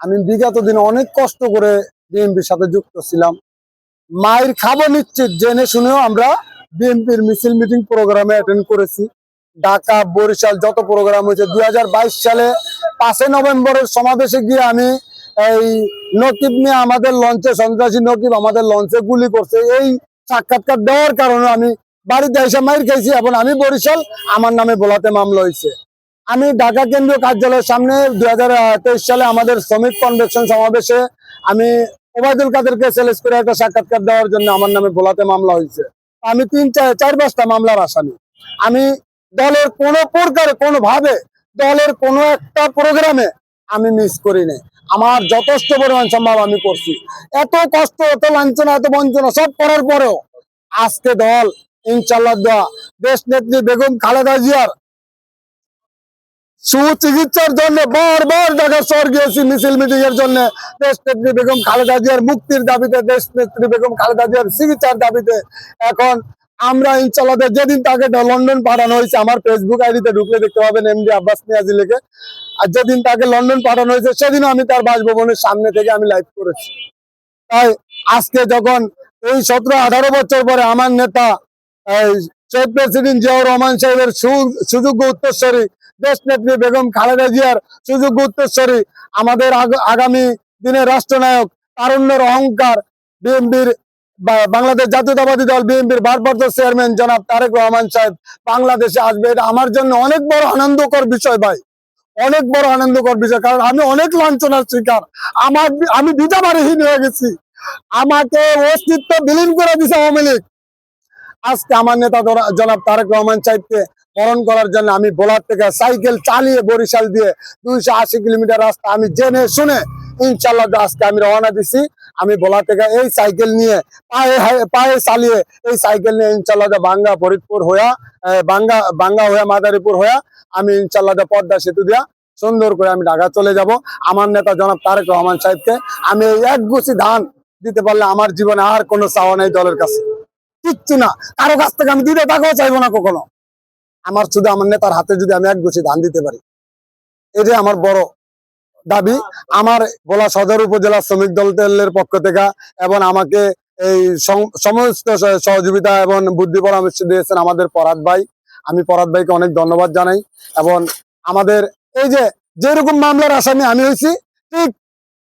আমি বিগত দিনে অনেক কষ্ট করে বিএনপির সাথে যুক্ত ছিলাম। মায়ের খাব নিশ্চিত জেনে শুনেও আমরা বিএনপির মিছিল মিটিং প্রোগ্রামে অ্যাটেন্ড করেছি। ঢাকা, বরিশাল যত প্রোগ্রাম হয়েছে, দুই হাজার বাইশ সালে পাঁচই নভেম্বরের সমাবেশে গিয়ে আমি এই নকিব নিয়ে আমাদের লঞ্চে, সন্ত্রাসী নকিব আমাদের লঞ্চে গুলি করছে। এই সাক্ষাৎকার দেওয়ার কারণে আমি বাড়িতে এসে মাইর খাইছি এবং আমি বরিশাল, আমার নামে বলাতে মামলা হয়েছে। আমি ঢাকা কেন্দ্রীয় কার্যালয়ের সামনে দুই হাজার তেইশ সালে আমাদের শ্রমিক কনভেকশন সমাবেশে আমি ওবায়দুল কাদেরকে সেলেস করে একটা সাক্ষাৎকার দেওয়ার জন্য আমার নামে বলাতে মামলা হয়েছে। আমি তিন চার পাঁচটা মামলার আসামি। আমি দলের কোনো প্রকার কোনো ভাবে দলের কোনো একটা প্রোগ্রামে আমি মিস করি নাই। আমার যথেষ্ট পরিমাণ সম্ভব আমি করছি। এত কষ্ট, এত লাঞ্ছনা, এত বঞ্চনা সব করার পরেও আজকে দল ইনশাল্লাহ দেওয়া। দেশ নেত্রী বেগম খালেদা জিয়ার সুচিকিৎসার জন্য বারবার ঢাকা মিছিল মিটিং এর জন্য দেশ নেত্রী বেগম খালেদা জিয়ার মুক্তির দাবিতে দেশ নেত্রী বেগম খালেদা জিয়ার চিকিৎসার দাবিতে এখন আমরা ইনশাল্লাহ যেদিন তাকে লন্ডন পাঠানো হয়েছে, আমার ফেসবুক আইডিতে ঢুকলে দেখতে পাবেন এমডি আব্বাস নিয়াজি লিখে। আর যেদিন তাকে লন্ডন পাঠানো হয়েছে সেদিন আমি তার বাসভবনের সামনে থেকে আমি লাইভ করেছি। তাই আজকে যখন এই সতেরো আঠারো বছর পরে আমার নেতা শহীদ প্রেসিডেন্ট জিয়াউর রহমান সাহেবের সুযোগ্য উত্তরস্বরী দেশ নেত্রী বেগম খালেদা জিয়ার সুযোগ্য উত্তরস্বরী আমাদের আগামী দিনের রাষ্ট্রনায়ক তারুণ্যের অহংকার বিএনপির বাংলাদেশ জাতীয়তাবাদী দল বিএনপির ভারপ্রাপ্ত চেয়ারম্যান জনাব তারেক রহমান সাহেব বাংলাদেশে আসবে। এটা আমার জন্য অনেক বড় আনন্দকর বিষয় ভাই। অনেক বড় আনন্দকর বিষয়। কারণ আমি অনেক লাঞ্ছনার শিকার। আমার আমি বিধাবারহীন হয়ে গেছি। আমাকে অস্তিত্ব বিলীন করে দিছে আওয়ামী লীগ। আজকে আমার নেতা জনাব তারেক রহমান সাহেবকে বরণ করার জন্য আমি বোলার থেকে সাইকেল চালিয়ে বরিশাল দিয়ে দুইশো আশি কিলোমিটার রাস্তা আমি জেনে শুনে ইনশাল্লাহ আজকে আমি রওনা দিছি। আমি বোলা থেকে এই সাইকেল নিয়ে পায়ে পায়ে চালিয়ে এই সাইকেল নিয়ে ইনশাল্লাহ বাঙ্গা, ফরিদপুর হইয়া বাঙ্গা বাঙ্গা হইয়া, মাদারীপুর হইয়া আমি ইনশাল্লাহ পদ্মা সেতু দিয়া সুন্দর করে আমি ঢাকা চলে যাব। আমার নেতা জনাব তারেক রহমান সাহেবকে আমি এই এক গুছি ধান দিতে পারলে আমার জীবনে আর কোনো চাওয়া নেই দলের কাছে। কিচ্ছু না। কারও কাছ থেকে আমি দিতে টাকাও চাইব না কখনো। আমার শুধু আমার নেতার হাতে যদি আমি এক গুছি ধান দিতে পারি। এটাই আমার বড় দাবি, আমার বলা সদর উপজেলা শ্রমিক দল দলের পক্ষ থেকে এবং আমাকে এই সমস্ত সহযোগিতা এবং বুদ্ধি পরামর্শ দিয়েছেন আমাদের পরাত ভাই। আমি পরাত ভাইকে অনেক ধন্যবাদ জানাই এবং আমাদের এই যে যেরকম মামলার আসামি আমি হয়েছি, ঠিক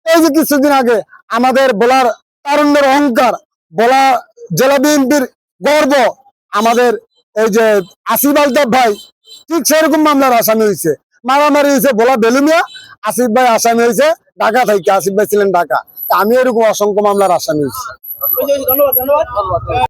এই যে কিছুদিন আগে আমাদের বলার তারুণ্যের অহংকার, বলা জেলা বিএনপির গর্ব, আমাদের এই যে আসিফ আলতাফ ভাই, ঠিক সেরকম মামলার আসামি হয়েছে। মারামারি হয়েছে ভোলা বেলুমিয়া, আসিফ ভাই আসামি হয়েছে ঢাকা থেকে, আসিফ ভাই ছিলেন ঢাকা। আমি এরকম অসংখ্য মামলার আসামি হয়েছি। ধন্যবাদ ধন্যবাদ।